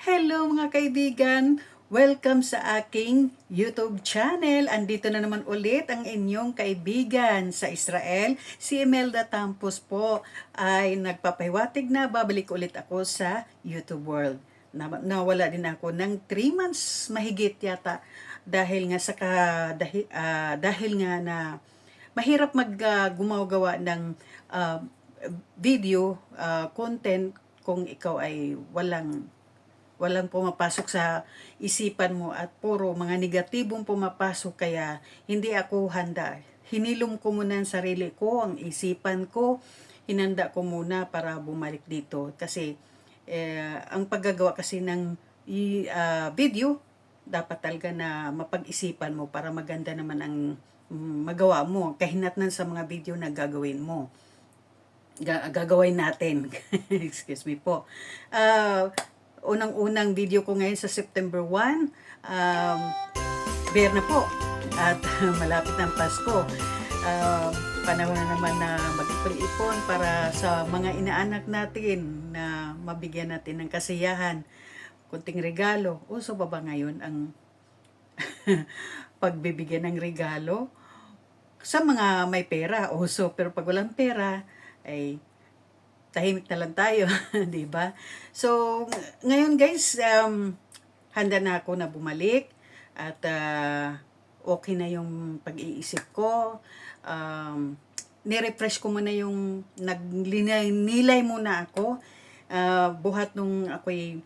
Hello mga kaibigan! Welcome sa aking YouTube channel. Andito na naman ulit ang inyong kaibigan sa Israel. Si Imelda Tampos po ay nagpapahiwatig na babalik ulit ako sa YouTube world. Na, nawala din ako ng 3 months mahigit yata dahil nga sa dahil, ah, dahil nga na mahirap mag gumagawa ng ah, video ah, content kung ikaw ay walang walang pumapasok sa isipan mo at puro mga negatibong pumapasok kaya hindi ako handa. Hinilom ko muna ang sarili ko, ang isipan ko, hinanda ko muna para bumalik dito kasi eh, ang paggagawa kasi ng ah, video dapat talaga na mapag-isipan mo para maganda naman ang mm, magawa mo kahinatnan sa mga video na gagawin mo ga- gagawin natin. Excuse me po. Ah, unang-unang video ko ngayon sa September 1. Um, bear na po. At malapit ng Pasko. Um, panahon na naman na mag-ipon-ipon para sa mga inaanak natin na mabigyan natin ng kasiyahan. Kunting regalo. Uso ba ba ngayon ang pagbibigyan ng regalo? Sa mga may pera, uso. Pero pag walang pera, ay tahimik na lang tayo, 'di ba? So ngayon guys, um, handa na ako na bumalik at ah, okay na yung pag-iisip ko. Um, ni-refresh ko muna yung naglinay nilay muna ako. Ah, buhat nung ako'y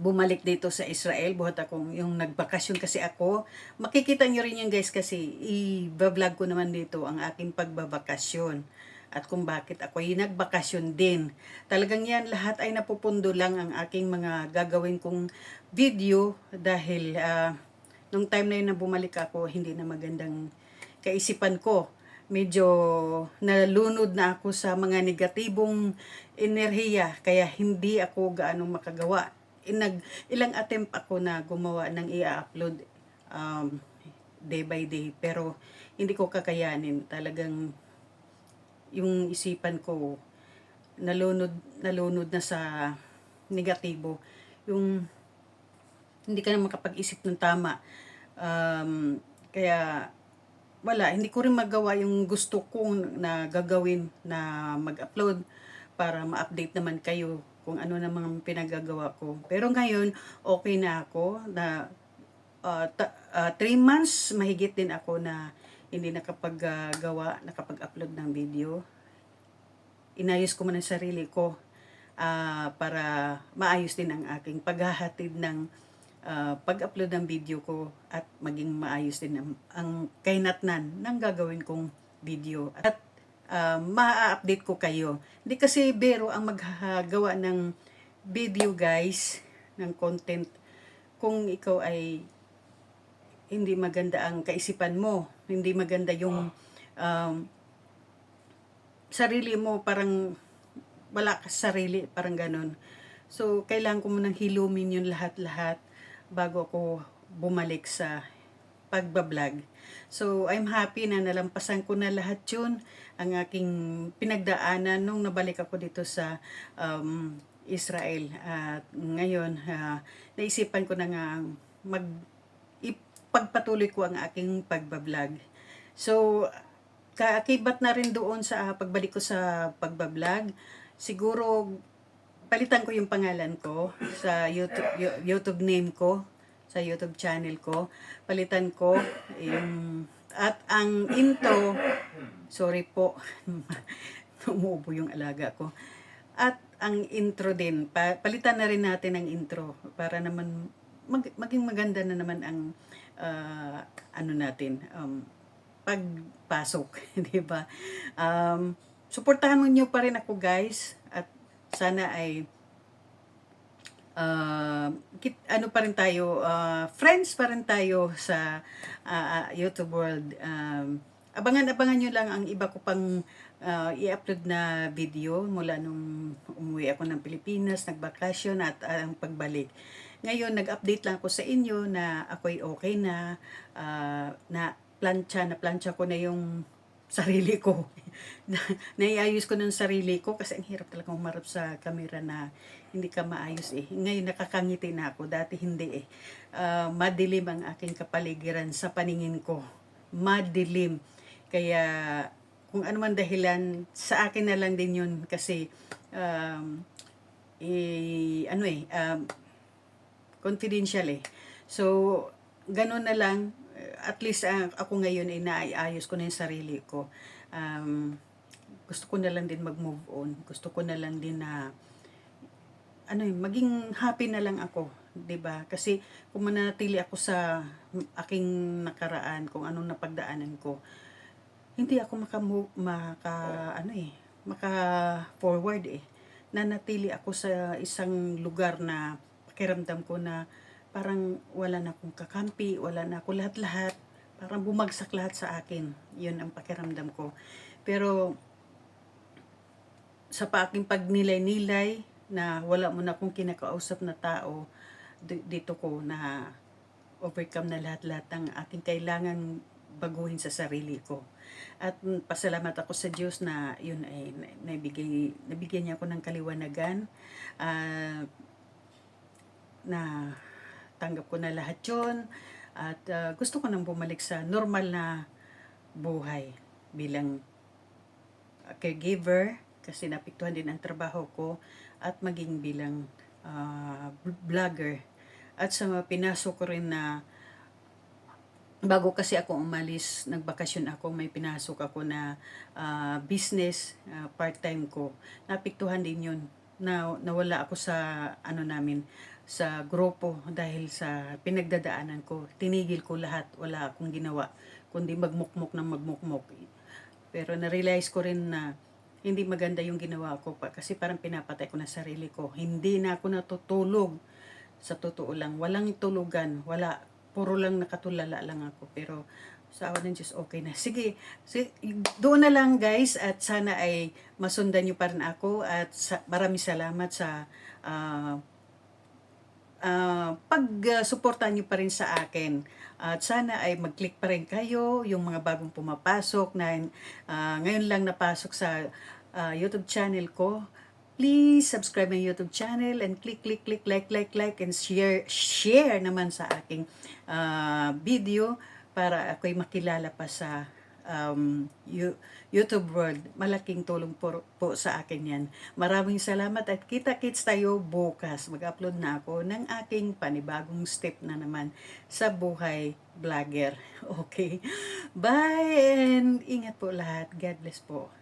bumalik dito sa Israel, buhat akong yung nagbakasyon kasi ako. Makikita nyo rin yan guys kasi i-vlog ko naman dito ang aking pagbabakasyon at kung bakit ako yung nagbakasyon din. Talagang yan lahat ay napupundo lang ang aking mga gagawin kong video dahil ah, nung time na yun na bumalik ako, hindi na magandang kaisipan ko. Medyo nalunod na ako sa mga negatibong enerhiya kaya hindi ako gaano makagawa. Inag, ilang attempt ako na gumawa ng i-upload um, day by day pero hindi ko kakayanin talagang yung isipan ko nalunod nalunod na sa negatibo. Yung hindi ka na makapag-isip ng tama. Um, kaya wala. Hindi ko rin magawa yung gusto kong na gagawin na mag-upload para ma-update naman kayo kung ano namang pinagagawa ko. Pero ngayon okay na ako na uh, ta- uh, three months mahigit din ako na hindi nakapag-gawa, nakapag-upload ng video. Inayos ko muna sarili ko ah, para maayos din ang aking paghahatid ng ah, pag-upload ng video ko at maging maayos din ang, ang kainatnan ng gagawin kong video. At uh, ma-update ko kayo. Hindi kasi bero ang maghagawa ng video guys, ng content kung ikaw ay hindi maganda ang kaisipan mo, hindi maganda yung um, sarili mo, parang wala ka sa sarili, parang ganun. So, kailangan ko munang hilumin yung lahat-lahat bago ako bumalik sa pagbablog. So, I'm happy na nalampasan ko na lahat yun, ang aking pinagdaanan nung nabalik ako dito sa um, Israel. At ngayon, ah, naisipan ko na nga mag ipagpatuloy ko ang aking pagbablog. So, kaakibat na rin doon sa pagbalik ko sa pagbablog. Siguro, palitan ko yung pangalan ko sa YouTube, Yo- YouTube name ko, sa YouTube channel ko. Palitan ko yung, at ang intro, sorry po, umuubo yung alaga ko. At ang intro din, pa, palitan na rin natin ang intro para naman mag, maging maganda na naman ang ah, ano natin, um, pagpasok, di ba? Um, suportahan mo nyo pa rin ako guys at sana ay uh, kit, ano pa rin tayo, uh, friends pa rin tayo sa uh, YouTube world. Um, abangan-abangan nyo lang ang iba ko pang uh, i-upload na video mula nung umuwi ako ng Pilipinas, nagbakasyon at uh, ang pagbalik. Ngayon, nag-update lang ako sa inyo na ako'y okay na, uh, na plancha, na plancha ko na yung sarili ko. na, naiayos ko ng sarili ko kasi ang hirap talaga umarap sa camera na hindi ka maayos eh. Ngayon nakakangiti na ako, dati hindi eh. Ah, madilim ang aking kapaligiran sa paningin ko. Madilim. Kaya kung ano man dahilan, sa akin na lang din yun kasi um, eh, ano eh, um, confidential eh. So, ganun na lang, at least ah, ako ngayon ay naiayos ko na yung sarili ko. Um, gusto ko na lang din mag-move on. Gusto ko na lang din na ano eh, maging happy na lang ako, 'di ba? Kasi kung mananatili ako sa aking nakaraan, kung anong napagdaanan ko, hindi ako maka maka ano eh, maka forward eh. Nanatili ako sa isang lugar na pakiramdam ko na parang wala na akong kakampi, wala na ako lahat-lahat. Parang bumagsak lahat sa akin. Yun ang pakiramdam ko. Pero sa pa aking pagnilay-nilay na wala mo na akong kinakausap na tao di- dito ko na overcome na lahat-lahat ng aking kailangan baguhin sa sarili ko. At pasalamat ako sa Diyos na yun ay na- nabigay, nabigyan niya ako ng kaliwanagan. Ah, na tanggap ko na lahat yun. At ah, gusto ko nang bumalik sa normal na buhay bilang caregiver kasi napiktuhan din ang trabaho ko at maging bilang ah, vlogger. At sa mga pinasok ko rin na bago kasi ako umalis, nagbakasyon ako, may pinasok ako na ah, business, ah, part-time ko. Napiktuhan din yun. Na, nawala ako sa ano namin, sa grupo dahil sa pinagdadaanan ko. Tinigil ko lahat, wala akong ginawa, kundi magmukmok ng magmukmok. Pero na-realize ko rin na hindi maganda yung ginawa ko pa kasi parang pinapatay ko na sarili ko. Hindi na ako natutulog. Sa totoo lang, walang tulugan, wala, puro lang nakatulala lang ako. Pero sa awa ng Diyos, okay na. Sige, sige, doon na lang guys at sana ay masundan nyo pa rin ako at sa, maraming salamat sa ah, ah, pag-suportahan nyo pa rin sa akin. At sana ay mag-click pa rin kayo, yung mga bagong pumapasok na ah, ngayon lang napasok sa ah, YouTube channel ko. Please subscribe my YouTube channel and click, click, click, like, like, like, and share, share naman sa aking ah, video para ako'y makilala pa sa um, You- YouTube world. Malaking tulong po, po sa akin yan. Maraming salamat at kita-kits tayo bukas. Mag-upload na ako ng aking panibagong step na naman sa buhay vlogger. Okay. Bye and ingat po lahat. God bless po.